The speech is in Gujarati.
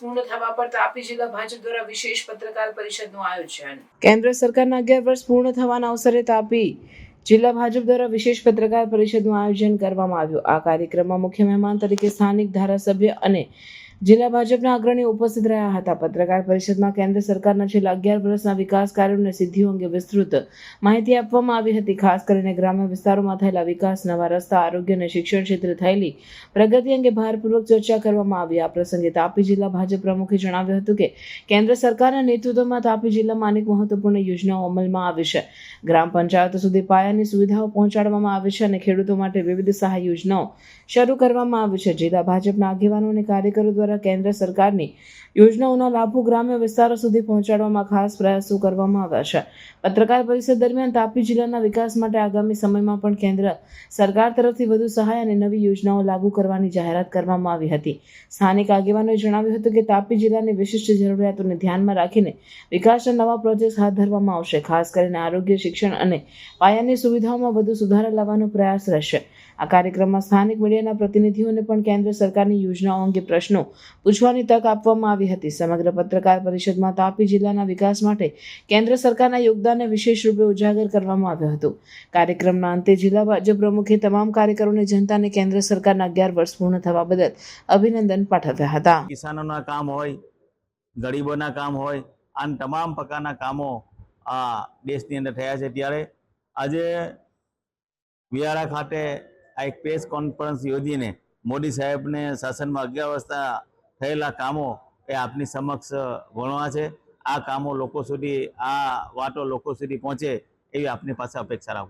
પૂર્ણ થવા પર તાપી જિલ્લા ભાજપ દ્વારા વિશેષ પત્રકાર પરિષદનું આયોજન. કેન્દ્ર સરકારના અગિયાર વર્ષ પૂર્ણ થવાના અવસરે તાપી જિલ્લા ભાજપ દ્વારા વિશેષ પત્રકાર પરિષદનું આયોજન કરવામાં આવ્યું. આ કાર્યક્રમમાં મુખ્ય મહેમાન તરીકે સ્થાનિક ધારાસભ્ય અને જિલ્લા ભાજપના અગ્રણીઓ ઉપસ્થિત રહ્યા હતા. પત્રકાર પરિષદમાં કેન્દ્ર સરકારના છેલ્લા અગિયાર વર્ષના વિકાસ કાર્યો અને સિદ્ધિઓ અંગે વિસ્તૃત માહિતી આપવામાં આવી હતી. ખાસ કરીને ગ્રામ્ય વિસ્તારોમાં થયેલા વિકાસ, નવા રસ્તા, આરોગ્ય અને શિક્ષણ ક્ષેત્રે થયેલી પ્રગતિ અંગે ભારપૂર્વક ચર્ચા કરવામાં આવી. આ પ્રસંગે તાપી જિલ્લા ભાજપ પ્રમુખે જણાવ્યું હતું કે, કેન્દ્ર સરકારના નેતૃત્વમાં તાપી જિલ્લામાં અનેક મહત્વપૂર્ણ યોજનાઓ અમલમાં આવી છે. ગ્રામ પંચાયતો સુધી પાયાની સુવિધાઓ પહોંચાડવામાં આવી છે અને ખેડૂતો માટે વિવિધ સહાય યોજનાઓ શરૂ કરવામાં આવી છે. જિલ્લા ભાજપના આગેવાનો અને કાર્યકરો દ્વારા કેન્દ્ર સરકારની યોજનાઓના લાભો ગ્રામ્ય વિસ્તારો સુધી પહોંચાડવામાં ખાસ પ્રયાસો કરવામાં આવ્યા છે. પત્રકાર પરિષદ દરમિયાન તાપી જિલ્લાના વિકાસ માટે આગામી સમયમાં પણ કેન્દ્ર સરકાર તરફથી વધુ સહાય અને નવી યોજનાઓ લાગુ કરવાની જાહેરાત કરવામાં આવી હતી. સ્થાનિક આગેવાનોએ જણાવ્યું હતું કે તાપી જિલ્લાની વિશિષ્ટ જરૂરિયાતોને ધ્યાનમાં રાખીને વિકાસના નવા પ્રોજેક્ટ હાથ ધરવામાં આવશે. ખાસ કરીને આરોગ્ય, શિક્ષણ અને પાયાની સુવિધાઓમાં વધુ સુધારા લાવવાનો પ્રયાસ રહેશે. આ કાર્યક્રમમાં સ્થાનિક મીડિયાના પ્રતિનિધિઓને પણ કેન્દ્ર સરકારની યોજનાઓ અંગે પ્રશ્નો પૂછવાની તક આપવામાં આવી હતી. સમગ્ર પત્રકાર પરિષદમાં તાપી જિલ્લાના વિકાસ માટે કેન્દ્ર સરકારના યોગદાનને વિશેષ રૂપે ઉજાગર કરવામાં આવ્યું હતું. કાર્યક્રમના અંતે જિલ્લા ભાજપ પ્રમુખે તમામ કાર્યકરોને જનતાને કેન્દ્ર સરકારના અગિયાર વર્ષ પૂર્ણ થવા બદલ અભિનંદન પાઠવ્યા હતા. કિસાનોના કામ હોય, ગરીબોના કામ હોય આન તમામ પ્રકારના કામો આ દેશની અંદર થયા છે ત્યારે. આજે વિયારા ખાતે આ એક પ્રેસ કોન્ફરન્સ યોજીને મોદી સાહેબને શાસનમાં અગિયાર વર્ષના થયેલા કામો એ આપની સમક્ષ વણવા છે. આ કામો લોકો સુધી, આ વાતો લોકો સુધી પહોંચે એવી આપની પાસે અપેક્ષા રાખું